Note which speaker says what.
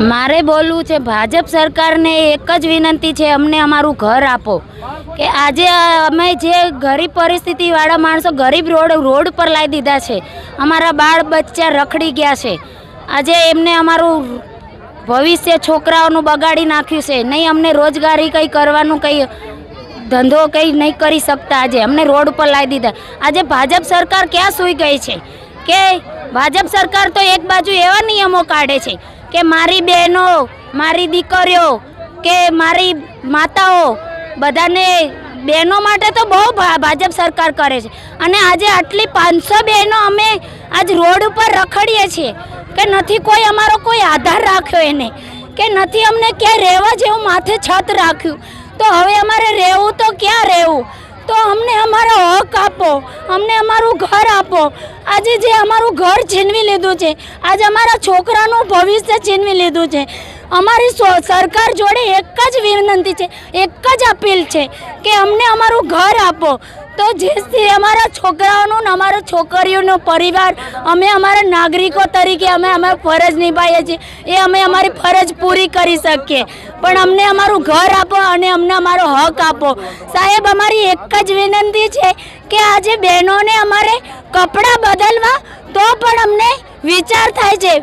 Speaker 1: મારે બોલવું છે, ભાજપ સરકારને એક જ વિનંતી છે, અમને અમારું ઘર આપો. કે આજે અમે જે ગરીબ પરિસ્થિતિવાળા માણસો ગરીબ રોડ રોડ પર લાવી દીધા છે, અમારા બાળ બચ્ચા રખડી ગયા છે. આજે એમને અમારું ભવિષ્ય છોકરાઓનું બગાડી નાખ્યું છે, નહીં અમને રોજગારી કંઈ કરવાનું કંઈ ધંધો કંઈ નહીં કરી શકતા આજે, અમને રોડ ઉપર લાવી દીધા. આજે ભાજપ સરકાર ક્યાં સૂઈ ગઈ છે? કે ભાજપ સરકાર તો એક બાજુ એવા નિયમો કાઢે છે કે મારી બહેનો, મારી દીકરીઓ કે મારી માતાઓ બધાને બહેનો માટે તો બહુ ભાજપ સરકાર કરે છે. અને આજે આટલી પાંચસો બહેનો અમે આજ રોડ ઉપર રખડીએ છીએ કે નથી કોઈ અમારો કોઈ આધાર રાખ્યો એને, કે નથી અમને ક્યાં રહેવા જેવું માથે છત રાખ્યું. તો હવે અમારે રહેવું તો ક્યાં રહેવું? તો અમને અમારો હક આપો અમને અમારું ઘર આપો. આજે જે અમારું ઘર છીનવી લીધું છે, આજે અમારા છોકરાનું ભવિષ્ય છીનવી લીધું છે. અમારી સરકાર જોડે એક જ વિનંતી છે, એક જ અપીલ છે કે અમને અમારું ઘર આપો. તો જેથી અમારા છોકરાઓનું ને અમારા છોકરીઓનો પરિવાર, અમે અમારા નાગરિકો તરીકે અમે અમારી ફરજ નિભાવીએ છીએ. એ અમે અમારી ફરજ પૂરી કરી શકીએ. પણ અમને અમારું ઘર આપો અને અમને અમારો હક આપો. સાહેબ, અમારી એક જ વિનંતી છે કે આજે બહેનોને અમારે કપડાં બદલવા, તો પણ અમને વિચાર થાય છે.